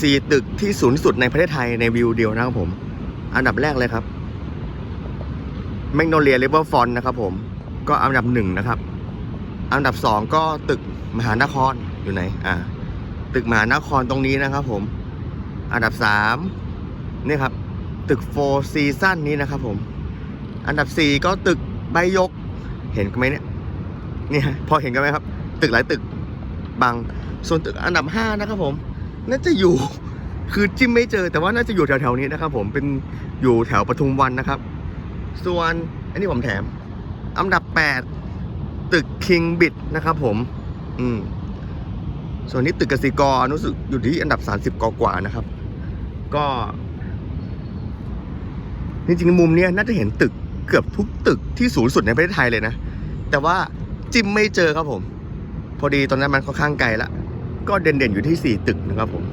สี่ตึกที่สูงที่สุดในประเทศไทยในวิวเดียวนะครับผม อันดับแรกเลยครับแมกโนเลียริเวอร์ฟอนนะครับผม ก็อันดับหนึ่งนะครับ อันดับสองก็ตึกมหานครอยู่ไหน อ่า ตึกมหานครตรงนี้นะครับผม อันดับสามนี่ครับ ตึกโฟร์ซีซั่นนี้นะครับผม อันดับสี่ก็ตึกใบยก เห็นกันไหมเนี่ย เนี่ย พอเห็นกันไหมครับ ตึกหลายตึกบาง ส่วนตึกอันดับห้านะครับผม น่าจะอยู่ คือจิ้มไม่เจอ แต่ว่าน่าจะอยู่แถวๆนี้นะครับผมเป็นอยู่แถวปทุมวันนะครับ ส่วนอันนี้ผมแถม อันดับแปดตึกคิงบิดนะครับผม อืมส่วนนี้ตึกกสิกรรู้สึกอยู่ที่อันดับ 30กกว่าๆนะครับ ก็จริงๆมุมเนี้ยน่าจะเห็นตึกเกือบทุกตึกที่สูงสุดในประเทศไทยเลยนะ แต่ว่าจิ้มไม่เจอครับผม พอดีตอนนั้นมันค่อนข้างไกลละ ก็เด่นๆอยู่ที่ 4 ตึกนะครับผม